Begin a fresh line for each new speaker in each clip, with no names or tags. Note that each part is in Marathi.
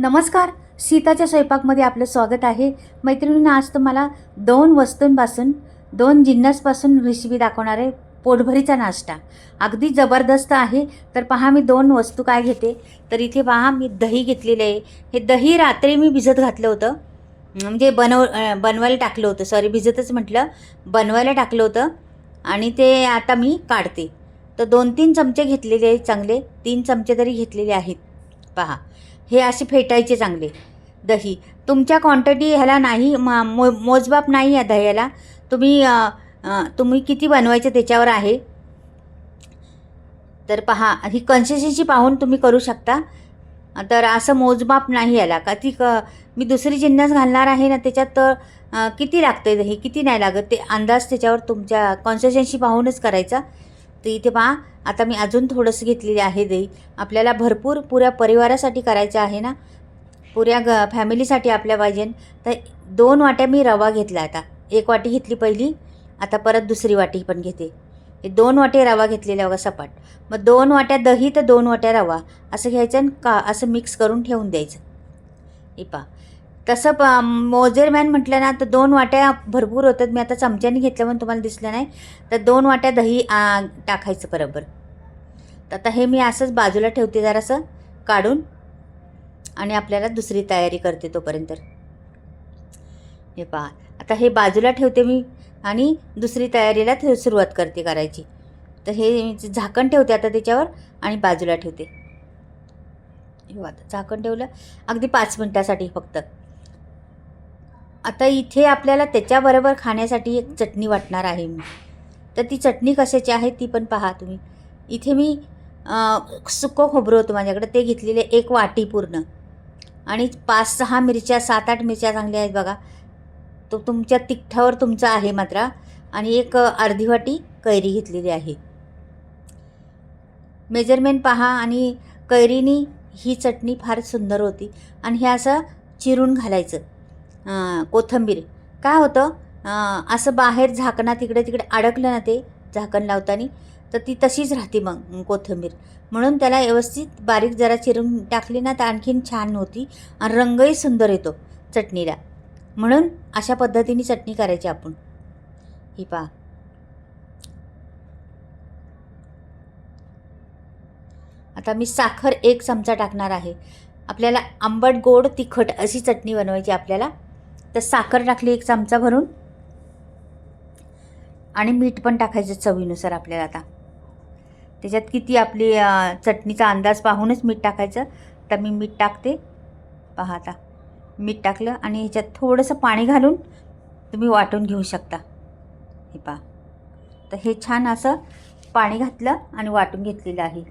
नमस्कार. सीताच्या स्वयंपाकमध्ये आपलं स्वागत आहे. मैत्रिणींना आज तुम्हाला दोन वस्तूंपासून दोन जिन्नसपासून रेसिपी दाखवणार आहे पोटभरीचा नाश्ता. अगदी जबरदस्त आहे. तर पहा मी दोन वस्तू काय घेते. तर इथे पहा मी दही घेतलेले आहे. हे दही रात्री मी भिजत घातलं होतं. म्हणजे बनव बनवायला टाकलं होतं. सॉरी भिजतच म्हटलं. बनवायला टाकलं होतं. आणि ते आता मी काढते. तर दोन तीन चमचे घेतलेले आहेत चांगले. तीन चमचे तरी घेतलेले आहेत. पहा. हे असे फेटायचे चांगले. दही. तुमच्या क्वांटिटी ह्याला नाही म- मो मोजबाप नाही आहे दह्याला. तुम्ही तुम्ही किती बनवायचं त्याच्यावर आहे. तर पहा ही कन्सिस्टन्सी पाहून तुम्ही करू शकता. तर असं मोजमाप नाही याला. का ती क मी दुसरी जिन्नस घालणार आहे ना त्याच्यात तर किती लागतं दही? किती नाही लागत? ते अंदाज त्याच्यावर तुमच्या कॉन्सिस्टन्सी पाहूनच करायचा. तर इथे पहा आता मी अजून थोडंसं घेतलेली आहे दही आपल्याला भरपूर पुऱ्या परिवारासाठी करायचं आहे ना? पुऱ्या ग फॅमिलीसाठी आपल्या पाहिजे. तर दोन वाट्या मी रवा घेतला आता. एक वाटी घेतली पहिली आता परत दुसरी वाटी पण घेते. हे दोन वाटे रवा घेतलेला बघा सपाट. मग दोन वाट्या दही तर दोन वाट्या रवा. असं घ्यायचं आणि का असं मिक्स करून ठेवून द्यायचं. हे पा तसं प मोजेरमॅन म्हटलं ना तर दोन वाट्या भरपूर होतात. मी आता चमच्याने घेतलं म्हणून तुम्हाला दिसलं नाही. तर दोन वाट्या दही टाकायचं बरोबर. तर आता हे मी असंच बाजूला ठेवते जरासं काढून. आणि आपल्याला दुसरी तयारी करते तोपर्यंत. हे पहा आता हे बाजूला ठेवते मी आणि दुसरी तयारीला ठेव सुरुवात करते करायची. तर हे झाकण ठेवते आता त्याच्यावर आणि बाजूला ठेवते. हे आता झाकण ठेवलं अगदी पाच मिनटासाठी फक्त. आता इथे आपल्याला त्याच्याबरोबर खाण्यासाठी एक चटणी वाटणार आहे मी. तर ती चटणी कशाची आहे ती पण पहा तुम्ही. इथे मी सुकं खोबरं होतं माझ्याकडे. ते घेतलेले एक वाटी पूर्ण. आणि पाच सहा मिरच्या सात आठ मिरच्या चांगल्या आहेत बघा. तो तुमच्या तिखटावर तुमचा आहे मात्र. आणि एक अर्धी वाटी कैरी घेतलेली आहे. मेजरमेंट पहा आणि कैरीनी ही चटणी फार सुंदर होती. आणि हे असं चिरून घालायचं. कोथंबीर कोथिंबीर. काय होतं? असं बाहेर झाकणा तिकडे तिकडे अडकलं ना ते झाकण लावताना तर ती तशीच राहते मग कोथिंबीर. म्हणून त्याला व्यवस्थित बारीक जरा चिरून टाकली ना तर आणखीन छान होती आणि रंगही सुंदर येतो चटणीला. म्हणून अशा पद्धतीने चटणी करायची आपण. ही पहा. आता मी साखर एक चमचा टाकणार आहे. आपल्याला आंबट गोड तिखट अशी चटणी बनवायची आपल्याला. तर साखर टाकली एक चमचा भरून आणि मीठ पण टाकायचं चवीनुसार आपल्याला आता. त्याच्यात किती आपली चटणीचा अंदाज पाहूनच मीठ टाकायचं. तर मी मीठ टाकते. पहा आता. मीठ टाकलं आणि ह्याच्यात थोडंसं पाणी घालून तुम्ही वाटून घेऊ शकता. हे पहा. तर हे छान असं पाणी घातलं आणि वाटून घेतलेलं आहे.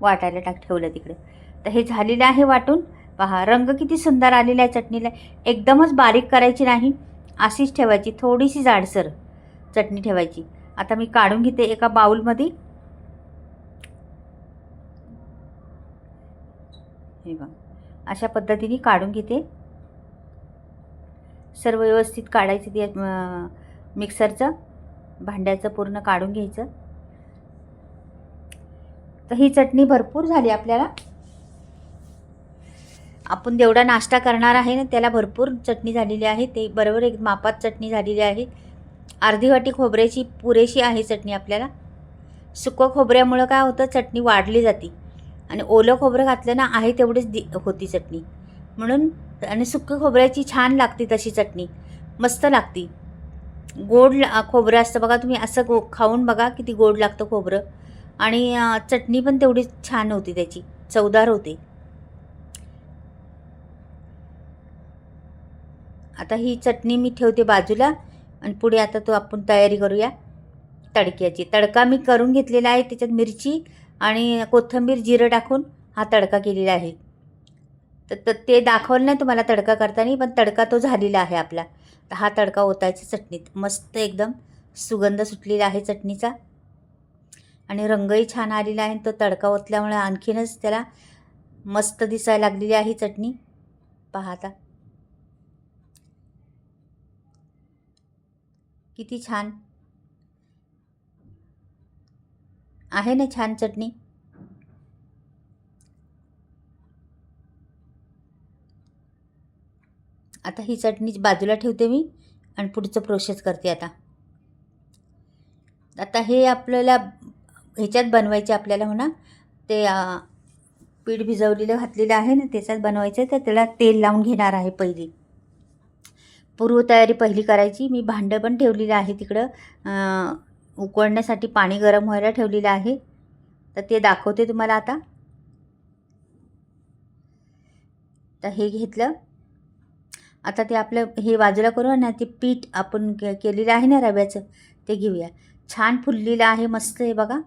वाटायला टाक ठेवलं तिकडे. तर हे झालेलं आहे वाटून. पहा रंग किती सुंदर आलेला आहे चटणीला. एकदमच बारीक करायची नाही. अशीच ठेवायची. थोडीशी जाडसर. चटणी ठेवायची. आता मी काढून घेते एका बाऊलमध्ये हे बघ अशा पद्धतीने काढून घेते. सर्व व्यवस्थित काढायचं ते मिक्सरचं भांड्याचं पूर्ण काढून घ्यायचं. तर ही चटणी भरपूर झाली आपल्याला. आपण जेवढा नाश्ता करणार आहे ना त्याला भरपूर चटणी झालेली आहे. ते बरोबर एक मापात चटणी झालेली आहे. अर्धी वाटी खोबऱ्याची पुरेशी आहे चटणी आपल्याला. सुकं खोबऱ्यामुळं काय होतं चटणी वाढली जाते. आणि ओलं खोबरं घातलं ना आहे तेवढीच दि होती चटणी. म्हणून आणि सुकं खोबऱ्याची छान लागते तशी चटणी. मस्त लागते. गोड ला- खोबरं असतं बघा तुम्ही असं गो खाऊन बघा किती गोड लागतं खोबरं. आणि चटणी पण तेवढी छान होती त्याची. चवदार होते. आता ही चटणी मी ठेवते बाजूला. आणि पुढे आता तो आपण तयारी करूया तडक्याची. तडका मी करून घेतलेला आहे त्याच्यात मिरची आणि कोथिंबीर जिरं टाकून हा तडका केलेला आहे. तर तर ते दाखवलं नाही तुम्हाला तडका करताना पण तडका तो झालेला आहे आपला. तर हा तडका ओतायचा चटणीत. मस्त एकदम सुगंध सुटलेला आहे चटणीचा. आणि रंगही छान आलेला आहे तो तडका ओतल्यामुळे आणखीनच त्याला मस्त दिसायला लागलेली आहे चटणी. पाहता किती छान. आहे ना छान चटणी? आता ही चटणी बाजूला ठेवते मी आणि पुढचं प्रोसेस करते आता. आता हे आपल्याला ह्याच्यात बनवायचे आपल्याला हो म्हणा ते पीठ भिजवलेलं घातलेलं आहे ना त्याच्यात बनवायचं तर त्याला तेल लावून घेणार आहे पहिली. पूर्वतयारी पहिली करायची. मी भांडं पण ठेवलेलं आहे तिकडं. उकळण्यासाठी पाणी गरम व्हायला ठेवलेलं आहे. तर ते दाखवते तुम्हाला आता. तर हे घेतलं. आता ते आपलं हे बाजूला करू ना ते पीठ आपण के केलेलं आहे ना रव्याचं ते घेऊया. छान फुललेलं आहे मस्त आहे बघा.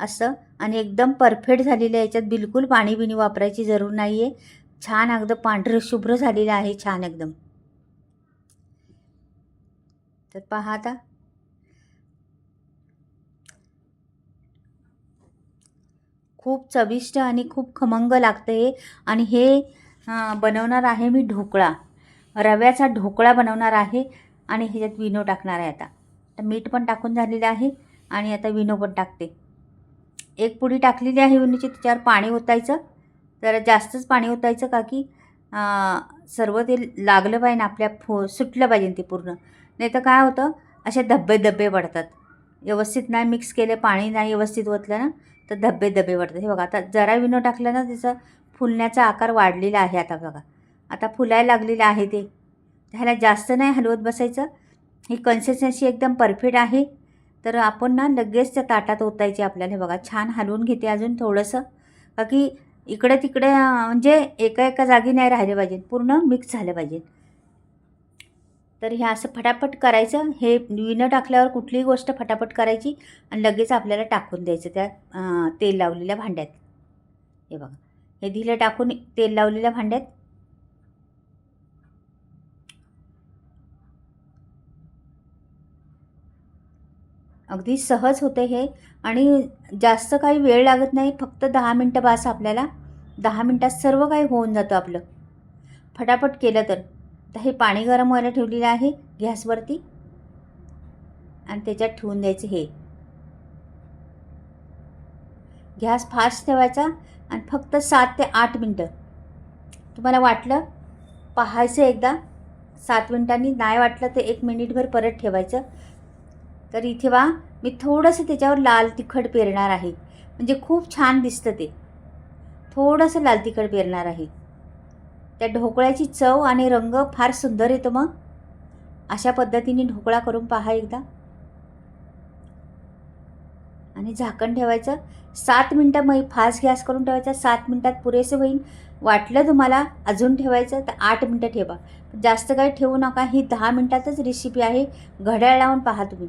असं. आणि एकदम परफेक्ट झालेलं आहे याच्यात. बिलकुल पाणी बिणी वापरायची जरूर नाही आहे छान अगदी पांढरं शुभ्र झालेलं आहे छान एकदम. तर पहा आता. खूप चविष्ट आणि खूप खमंग लागतं हे आणि हे बनवणार आहे मी ढोकळा. रव्याचा ढोकळा बनवणार आहे आणि ह्याच्यात विनो टाकणार आहे आता. तर मीठ पण टाकून झालेलं आहे आणि आता विनो पण टाकते. एक पुडी टाकलेली आहे विनोची त्याच्यावर पाणी ओतायचं. तर जास्तच पाणी ओतायचं का की सर्व ते लागलं पाहिजे ना आपल्या फो सुटलं पाहिजे ते पूर्ण. नाही तर काय होतं असे धब्बे धब्बे पडतात. व्यवस्थित नाही मिक्स केले पाणी नाही व्यवस्थित ओतलं ना तर धब्बे धब्बे पडतात. हे बघा आता जरा विनो टाकलं ना त्याचा फुलण्याचा आकार वाढलेला आहे आता बघा. आता फुलायला लागलेलं आहे ते. ह्याला जास्त नाही हलवत बसायचं. ही कन्सिस्टन्सी एकदम परफेक्ट आहे. तर आपण ना लगेच त्या ताटात ओतायचे आपल्याला. हे बघा छान हलवून घेते अजून थोडंसं. का की इकडे तिकडे म्हणजे एका एका जागी नाही राहिले पाहिजे पूर्ण मिक्स झालं पाहिजे तर हे असं फटाफट करायचं. हे विणं टाकल्यावर कुठलीही गोष्ट फटाफट करायची आणि लगेच आपल्याला टाकून द्यायचं त्या तेल लावलेल्या भांड्यात. हे बघा. हे दिलं टाकून तेल लावलेल्या भांड्यात. अगदी सहज होते हे. आणि जास्त काही वेळ लागत नाही. फक्त दहा मिनटं बास आपल्याला. दहा मिनटात सर्व काही होऊन जातं आपलं. फटाफट केलं तर. तर हे पाणी गरम व्हायला ठेवलेलं आहे गॅसवरती. आणि त्याच्यात ठेवून द्यायचं हे. गॅस फास्ट ठेवायचा आणि फक्त सात ते आठ मिनटं. तुम्हाला वाटलं? पाहायचं एकदा. सात मिनटांनी नाही वाटलं तर एक मिनिटभर परत ठेवायचं. तर इथे वा मी थोडंसं त्याच्यावर लाल तिखट पेरणार आहे. म्हणजे खूप छान दिसतं ते. थोडंसं लाल तिखट पेरणार आहे. त्या ढोकळ्याची चव आणि रंग फार सुंदर येतो मग. अशा पद्धतीने ढोकळा करून पहा एकदा. आणि झाकण ठेवायचं. सात मिनटं मग फास्ट गॅस करून ठेवायचा. सात मिनटात पुरेसे होईल. वाटलं तुम्हाला अजून ठेवायचं तर आठ मिनटं ठेवा. जास्त काही ठेवू नका. ही दहा मिनटातच रेसिपी आहे. घड्याळ लावून पहा तुम्ही.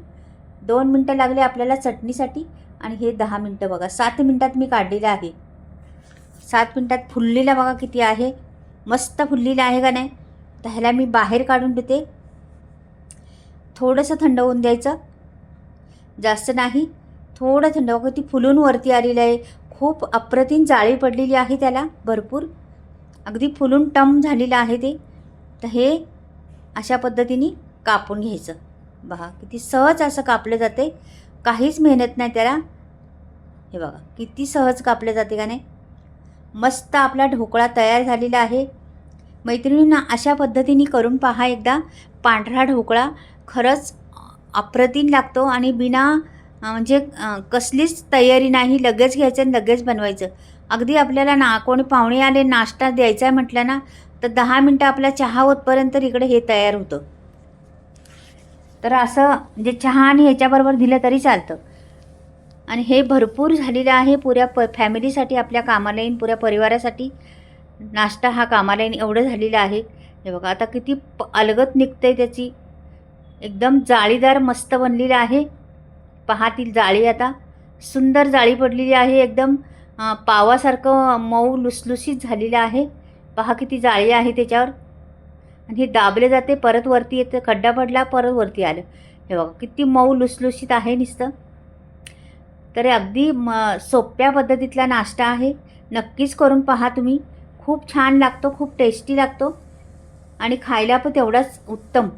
दोन मिनटं लागले आपल्याला चटणीसाठी. आणि हे दहा मिनटं बघा. सात मिनटात मी काढलेलं आहे. सात मिनटात फुललेला बघा किती आहे. मस्त फुललेलं आहे का नाही? तर ह्याला मी बाहेर काढून देते. थोडंसं थंड होऊन द्यायचं. जास्त नाही थोडं थंड बघा ती फुलून वरती आलेलं आहे. खूप अप्रतिम जाळी पडलेली आहे त्याला भरपूर. अगदी फुलून टम झालेलं आहे ते. तर हे अशा पद्धतीने कापून घ्यायचं. बघा किती सहज असं कापलं जाते. काहीच मेहनत नाही त्याला. हे बघा किती सहज कापलं जाते का नाही? मस्त आपला ढोकळा तयार झालेला आहे. मैत्रिणींना अशा पद्धतीने करून पहा एकदा. पांढरा ढोकळा खरंच अप्रतिम लागतो आणि बिना म्हणजे कसलीच तयारी नाही. लगेच घ्यायचं आणि लगेच बनवायचं. अगदी आपल्याला ना कोणी पाहुणे आले नाश्ता द्यायचा आहे म्हटलं ना तर दहा मिनटं आपला चहा होतपर्यंत इकडे हे तयार होतं. तर असं म्हणजे चहा आणि ह्याच्याबरोबर दिलं तरी चालतं. आणि हे भरपूर झालेलं आहे. पुऱ्या प फॅमिलीसाठी आपल्या कामाला येईन पुऱ्या परिवारासाठी नाश्ता हा कामाला येईन एवढं झालेलं आहे. हे बघा आता किती प अलगत निघते त्याची. एकदम जाळीदार मस्त बनलेलं आहे. पहातील जाळी आता. सुंदर जाळी पडलेली आहे एकदम पावासारखं मऊ लुसलुसीत झालेलं आहे. पहा किती जाळी आहे त्याच्यावर. आणि हे दाबले जाते परत वरती येतं खड्डा पडला परत वरती आलं. हे बघा किती मऊ लुसलुसीत आहे नुसतं. तर हे अगदी म सोप्या पद्धतीतला नाश्ता आहे. नक्कीच करून पहा तुम्ही. खूप छान लागतो खूप टेस्टी लागतो. आणि खायला पण तेवढाच उत्तम.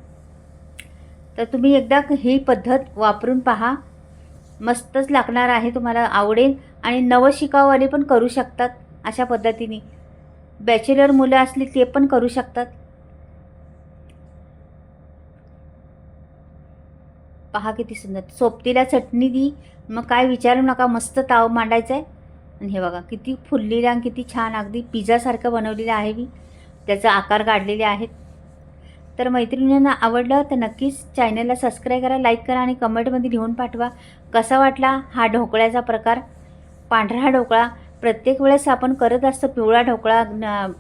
तर तुम्ही एकदा ही पद्धत वापरून पहा. मस्तच लागणार आहे तुम्हाला आवडेल. आणि नवशिकाऊवाले पण करू शकतात अशा पद्धतीने. बॅचलर मुलं असली ते पण करू शकतात. पहा किती सुंदर. सोबतीला चटणी दी. मग काय विचारू नका मस्त ताव मांडायचा आहे आणि हे बघा किती फुललेलं आणि किती छान. अगदी पिझ्झासारखं बनवलेलं आहे मी. त्याचा आकार काढलेले आहेत. तर मैत्रिणींना आवडलं तर नक्कीच चॅनलला सबस्क्राईब करा लाईक करा आणि कमेंटमध्ये लिहून पाठवा. कसा वाटला हा ढोकळ्याचा प्रकार? पांढरा ढोकळा. प्रत्येक वेळेस आपण करत असतो पिवळा ढोकळा न-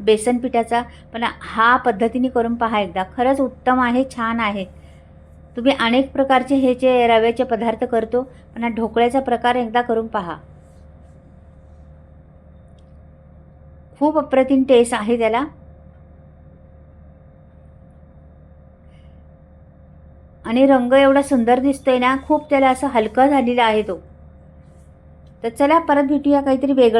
बेसन पिठाचा. पण हा पद्धतीने करून पहा एकदा. खरंच उत्तम आहे छान आहे. तुम्ही अनेक प्रकारचे हे जे रव्याचे पदार्थ करतो पण हा ढोकळ्याचा प्रकार एकदा करून पहा. खूप अप्रतिम टेस्ट आहे त्याला. आणि रंग एवढा सुंदर दिसतोय ना खूप त्याला असं हलका झालेला आहे तो. तर चला परत भेटूया काहीतरी वेगळं.